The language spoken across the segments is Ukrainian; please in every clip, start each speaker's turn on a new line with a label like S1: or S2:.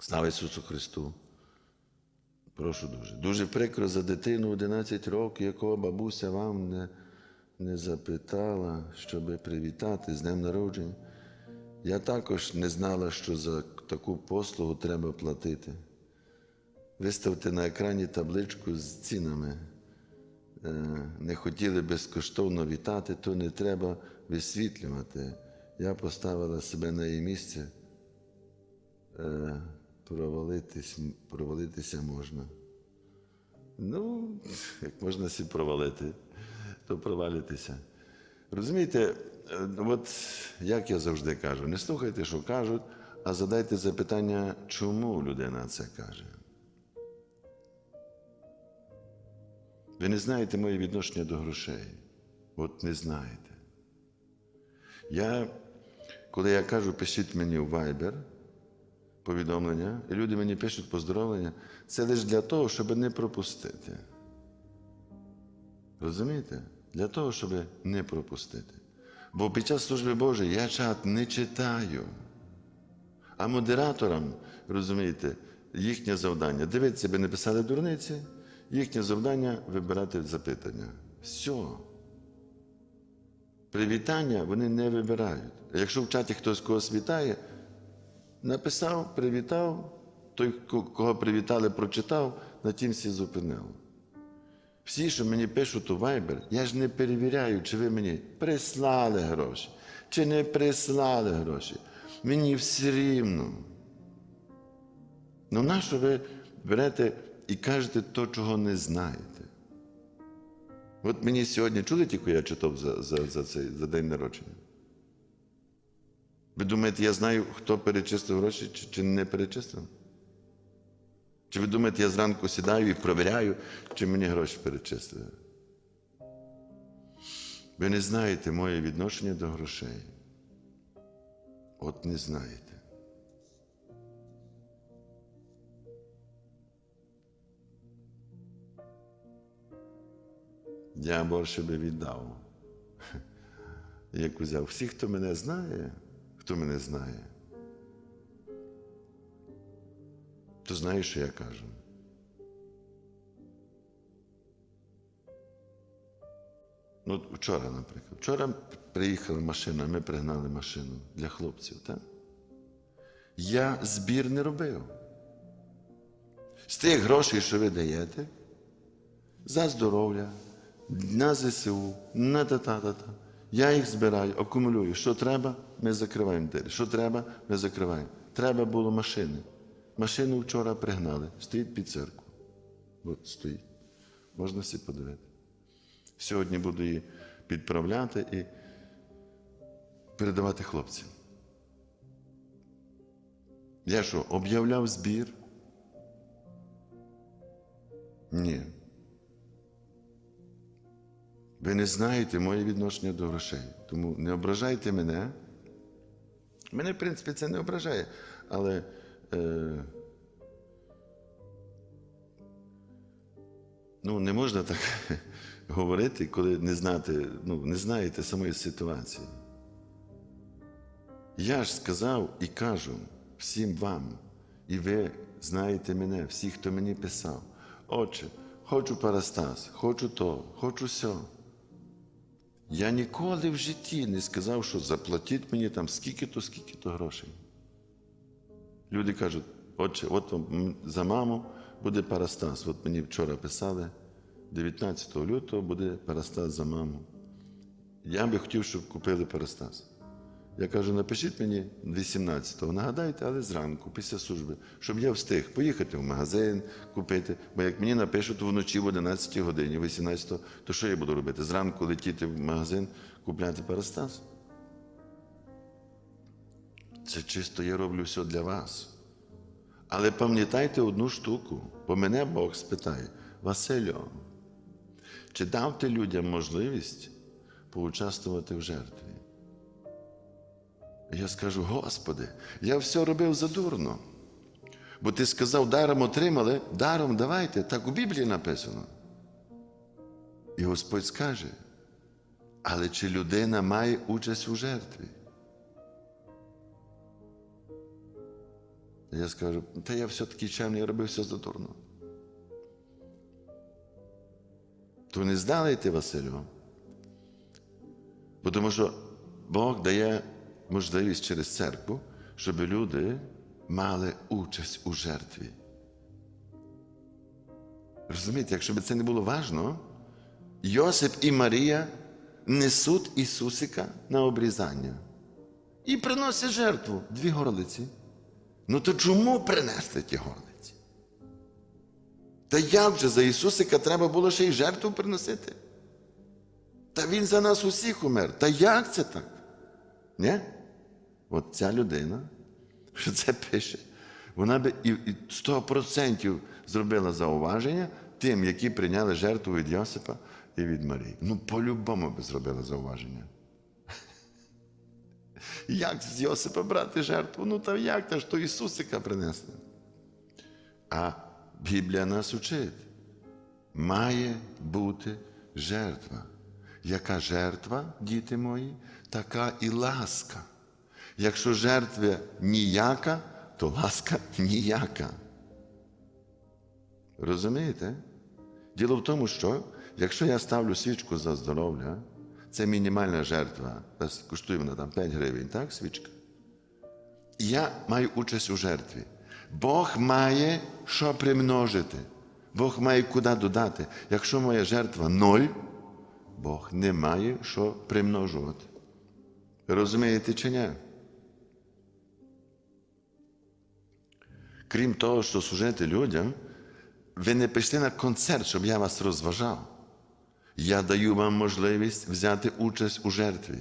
S1: Слава Ісусу Христу. Прошу дуже. Дуже прикро за дитину 11 років, якого бабуся вам не, не запитала, щоб привітати з днем народження. Я також не знала, що за таку послугу треба платити. Виставте на екрані табличку з цінами. Е, Не хотіли безкоштовно вітати, то не треба висвітлювати. Я поставила себе на її місце. Провалитись, провалитися можна. Ну, як можна сі провалити, то провалитися. Розумієте, е, от як я завжди кажу, не слухайте, що кажуть, а задайте запитання, чому людина це каже. Ви не знаєте моє відношення до грошей. От не знаєте. Я, коли я кажу, пишіть мені в Viber повідомлення, і люди мені пишуть поздоровлення, це лише для того, щоб не пропустити. Розумієте? Для того, щоб не пропустити. Бо під час служби Божої я чат не читаю. А модераторам, розумієте, їхнє завдання дивитися, би не писали дурниці, їхнє завдання вибирати запитання. Все. Привітання вони не вибирають. Якщо в чаті хтось когось вітає, написав, привітав, той, кого привітали, прочитав, на тім всі зупинили. Всі, що мені пишуть у Viber, я ж не перевіряю, чи ви мені прислали гроші, чи не прислали гроші. Мені все рівно. Ну, нащо ви берете і кажете то, чого не знаєте? От мені сьогодні чули тільки я читав за, за, за, цей, за день народження. Ви думаєте, я знаю, хто перечислив гроші чи, чи не перечислив? Чи ви думаєте, я зранку сідаю і провіряю, чи мені гроші перечислили? Ви не знаєте моє відношення до грошей. От не знаєте. Я більше би віддав. Як узяв. Всі, хто мене знає, хто мене знає, то знає, що я кажу. Ну, от вчора, наприклад. Вчора приїхала машина, ми пригнали машину для хлопців, так? Я збір не робив. З тих грошей, що ви даєте, за здоров'я, на ЗСУ, на та-та-та-та. Я їх збираю, акумулюю. Що треба, ми закриваємо двері. Що треба, ми закриваємо. Треба було машини. Машину вчора пригнали, стоїть під церкву. От стоїть. Можна всі подивити. Сьогодні буду її підправляти і передавати хлопцям. Я що, об'являв збір? Ні. Ви не знаєте моє відношення до грошей. Тому не ображайте мене. Мене, в принципі, це не ображає. Але е, ну, не можна так говорити, коли не, знати, ну, не знаєте самої ситуації. Я ж сказав і кажу всім вам, і ви знаєте мене, всі, хто мені писав. Отче, хочу парастас, хочу то, хочу сьо. Я ніколи в житті не сказав, що заплатіть мені там скільки-то, скільки-то грошей. Люди кажуть, отче, от за маму буде парастас. От мені вчора писали, 19 лютого буде парастас за маму. Я би хотів, щоб купили парастас. Я кажу, напишіть мені 18-го, нагадайте, але зранку, після служби, щоб я встиг поїхати в магазин, купити. Бо як мені напишуть вночі в 11 годині, 18-го, то що я буду робити? Зранку летіти в магазин, купляти парастас? Це чисто я роблю все для вас. Але пам'ятайте одну штуку, бо мене Бог спитає, Василю, чи дав ти людям можливість поучаствувати в жертві? Я скажу, Господи, я все робив задурно. Бо ти сказав, даром отримали, даром давайте. Так у Біблії написано. І Господь скаже, але чи людина має участь у жертві? Я скажу, та я все-таки чемний, я робив все задурно. То не здалайте Василю. Бо Тому що Бог дає можливість через церкву, щоб люди мали участь у жертві. Розумієте, якщо б це не було важно, Йосип і Марія несуть Ісусика на обрізання і приносять жертву дві горлиці. Ну то чому принести ті горлиці? Та як же за Ісусика треба було ще й жертву приносити? Та Він за нас усіх умер. Та як це так? Ні? От ця людина, що це пише, вона би і, і 100% зробила зауваження тим, які прийняли жертву від Йосипа і від Марії. Ну, по-любому би зробила зауваження. Як з Йосипа брати жертву? Ну та як та ж то Ісусика принесли? А Біблія нас учить. Має бути жертва. Яка жертва, діти мої, така і ласка. Якщо жертва ніяка, то ласка ніяка. Розумієте? Діло в тому, що якщо я ставлю свічку за здоров'я, це мінімальна жертва. Коштує вона там 5 гривень, так, свічка? Я маю участь у жертві. Бог має що примножити. Бог має куди додати. Якщо моя жертва ноль, Бог не має що примножувати. Розумієте чи ні? Крім того, що служити людям, ви не пішли на концерт, щоб я вас розважав. Я даю вам можливість взяти участь у жертві.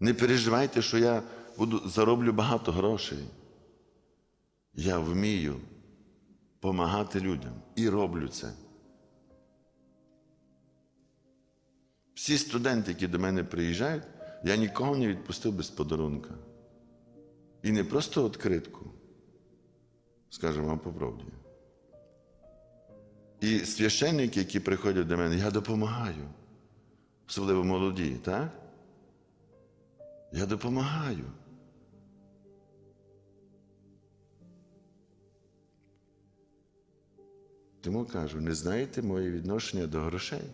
S1: Не переживайте, що я буду, зароблю багато грошей. Я вмію допомагати людям і роблю це. Всі студенти, які до мене приїжджають, я нікого не відпустив без подарунка. І не просто відкритку, скажемо вам по правді. І священники, які приходять до мене, я допомагаю. Особливо молоді, так? Я допомагаю. Тому кажу, не знаєте моє відношення до грошей?